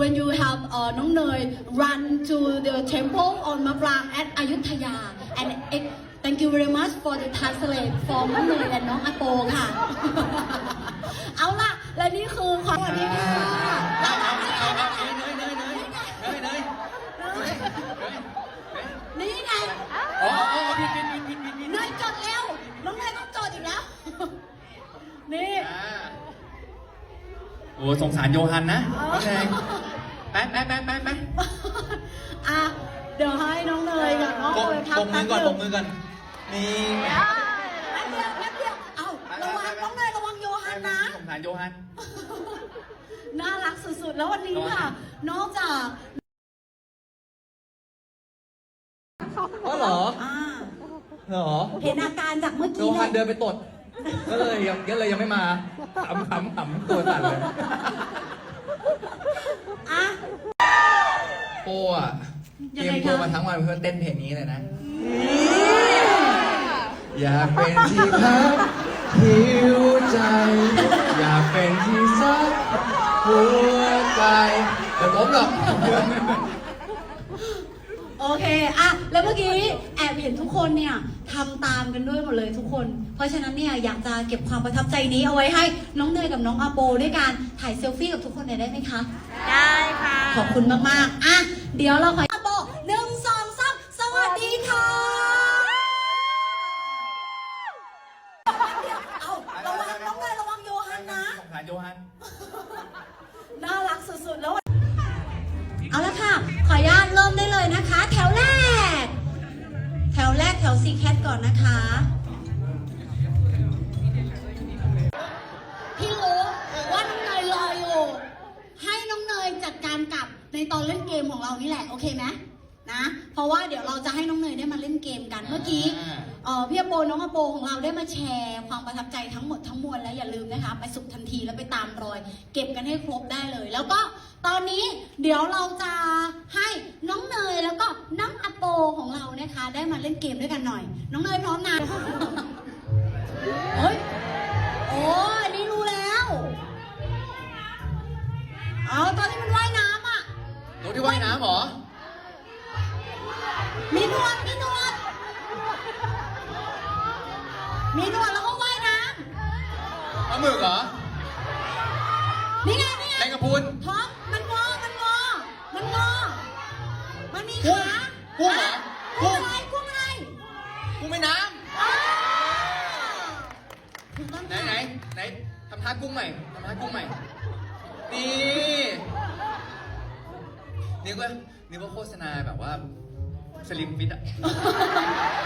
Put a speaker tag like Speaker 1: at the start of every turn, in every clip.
Speaker 1: when you have uh, น้องเนย run to the temple on มะปราง at อยุธยา and it- thank you very much for the translate for น้องเนยและน้องอาโปค่ะ เอาล่ะ และนี่คือขอสวัสดีค่ะ
Speaker 2: เอาเอาเอาเอาเนยเนยเนยเนยเนยเนย
Speaker 1: นี่ไง
Speaker 2: อ๋ออ๋อผิดผิดผิดผิดผิดผิด
Speaker 1: เนยจดเร็วน้องเนยต้องจดอีกแล้ว นี่
Speaker 2: อ่าโอ้สงสารโยฮันนะโอเค ไปไปไปไปไป
Speaker 1: อะเดี๋ยวให้น้องเนยกับน้อง
Speaker 2: ป
Speaker 1: โอ
Speaker 2: ม
Speaker 1: ยพัก
Speaker 2: ปมมือก่อนป
Speaker 1: แป๊บ
Speaker 2: มมือก่อนนี่ไง
Speaker 1: แป๊บเดียวแป๊บเดียวเอ้าระวังน้องเนยระวังโยฮันนะ
Speaker 2: สงสารโยฮัน
Speaker 1: น่ารักสุดๆ แล้ววันนี้ค่ะ นอกจาก
Speaker 3: อ๋อเหรอ
Speaker 1: อ่า
Speaker 3: เหรอ
Speaker 1: เห็นอาการจากเมื่อ
Speaker 3: โย
Speaker 1: กี้
Speaker 3: ฮัน
Speaker 1: เล
Speaker 3: เดิ
Speaker 1: ย
Speaker 3: นไปตด ก็เลยยังก็เลยยังไม่มาขำขำขำตัวสั่นเลย
Speaker 1: อะ
Speaker 3: โป้อะ
Speaker 1: ยั
Speaker 3: เต
Speaker 1: ง
Speaker 3: รี
Speaker 1: ไง
Speaker 3: ยม
Speaker 1: คะ
Speaker 3: ตัวมาทั้งวันเพื่อเต้นเพลงนี้เลยนะ อยากเป็นที่พักหิวใจ อยากเป็นที่ซักหัวใจแต่ผมหรอก
Speaker 1: โอเคอะแล้วเมื่อกี้แอบเห็นทุกคนเนี่ยทำตามกันด้วยหมดเลยทุกคน เพราะฉะนั้นเนี่ยอยากจะเก็บความประทับใจนี้เอาไว้ให้น้องเนยกับน้องอาโปด้วยการถ่ายเซลฟี่กับทุกคนหน่อยได้ไหมคะ
Speaker 4: ได้ค่ะ
Speaker 1: ขอบคุณมากๆอะเดี๋ยวเราขออาโปหนึ่งสองสามสวัสดีค่ะ เอาระวังน้องเนยระวังโยฮันนะ
Speaker 2: สงสารโยฮัน
Speaker 1: น่ารักสุดๆแล้ว เอาละค่ะขออนุญาตเริ่มได้เลยนะคะ แถวแรก แถวแรกแถวซีแคทก่อนนะคะ พี่รู้ว่าน้องเนยรออยู่ ให้น้องเนยจัดการกับในตอนเล่นเกมของเรานี่แหละ โอเคไหม นะ เพราะว่าเดี๋ยวเราจะให้น้องเนยได้มาเล่นเกมกันเมื่อกี้เอ่อพี่อโปน้องอโปของเราได้มาแชร์ความประทับใจทั้งหมดทั้งมวลแล้วอย่าลืมนะคะ ไปสุขทันทีแล้วไปตามรอย เก็บกันให้ครบได้เลย แล้วก็ตอนนี้เดี๋ยวเราจะให้น้องเนยแล้วก็น้องอโปของเรานะคะ ได้มาเล่นเกมด้วยกันหน่อย น้องเนยพร้อมนะเฮ้ยโอ้ยอันนี่รู้แล้วเอาตอนที่มันว่ายน้ำอะ
Speaker 2: ตัวที่ว่ายน้ำเหรอ
Speaker 1: มีหนวดแล้วก็ว่ายน้
Speaker 2: ปลาหมึกเหรอำ
Speaker 1: นี่ไงนี่ไง
Speaker 2: แมงกะพรุน
Speaker 1: ท้องมันงอมันงอมันงอมันมี
Speaker 2: กุ้ง
Speaker 1: ขา
Speaker 2: กุ้งเหรอ
Speaker 1: กุ้งอะไรกุ้งอะไร
Speaker 2: กุ้งแม่น้
Speaker 1: อ้าวถูกต้องำ
Speaker 2: ไหน
Speaker 1: ค่ะ
Speaker 2: ไหนไหนทำท่ากุ้งใหม่ทำท่ากุ้งใหม่นี่นึกว่านึกว่าโฆษณาแบบว่าสลิมฟิตอะแบ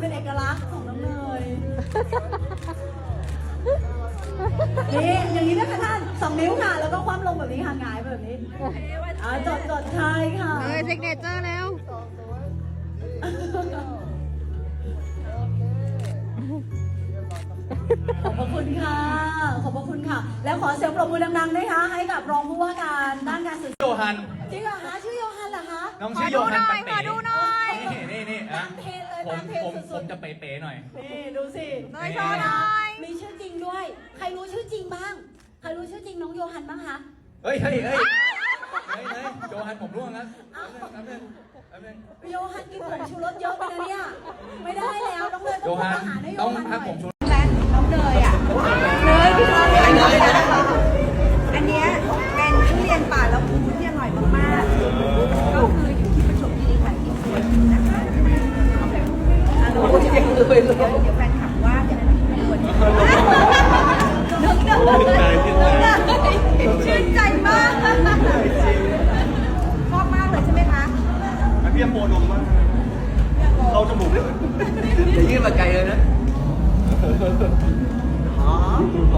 Speaker 1: เป็นเอกลักษณ์ของน้องเนยนี่อย่างนี้นะคะท่านสองนิ้วค่ะ แล้วก็คว่ำลงแบบนี้ค่ะหงายแบบนี้อ่าจดจดใช่ค่ะ
Speaker 4: เออซิกเนเจอร์แล้ว
Speaker 1: ขอบพระคุณค่ะ ขอบพระคุณค่ะ แล้วขอเสียงปรบมือดังๆด้วยค่ะ ให้กับรองผู้ว่าการด้านการสื่อสาร
Speaker 3: โยฮัน
Speaker 1: จริงเหรอคะชื่อโยฮันเหรอคะ
Speaker 3: น้องชื่อโยฮัน
Speaker 4: ขอดูหน่
Speaker 3: ปั
Speaker 4: อย
Speaker 3: นเป๋ ผม
Speaker 1: ตามเทรน
Speaker 3: ผม
Speaker 1: สุ
Speaker 3: ผ
Speaker 1: ด
Speaker 3: มจะเป๋ๆหน่อย
Speaker 1: ๆนี่ดูสิ
Speaker 4: น้อยโชว์หน่อย
Speaker 1: มีชื่อจริงด้วย ใครรู้ชื่อจริงบ้าง ใครรรู้ชื่อจริงน้องโยฮันบ้างคะ
Speaker 3: เฮ้ยเฮ้ยเฮ้ยเฮ้ยเฮ้ยโจฮันผมร่วงแล้วแป๊บนึงแป๊บนึง
Speaker 1: โยฮันกินผงชูรสเยอะไปนะเนี่ย ไม่ได้แล้วน้องเนย
Speaker 3: โจ
Speaker 1: ต้อง
Speaker 3: ฮัน
Speaker 1: ทำอาหารให้โย
Speaker 3: ต้อง
Speaker 1: ฮันห
Speaker 3: ครับ
Speaker 1: น่
Speaker 3: ผ
Speaker 1: อย
Speaker 3: มชู
Speaker 5: conjunto.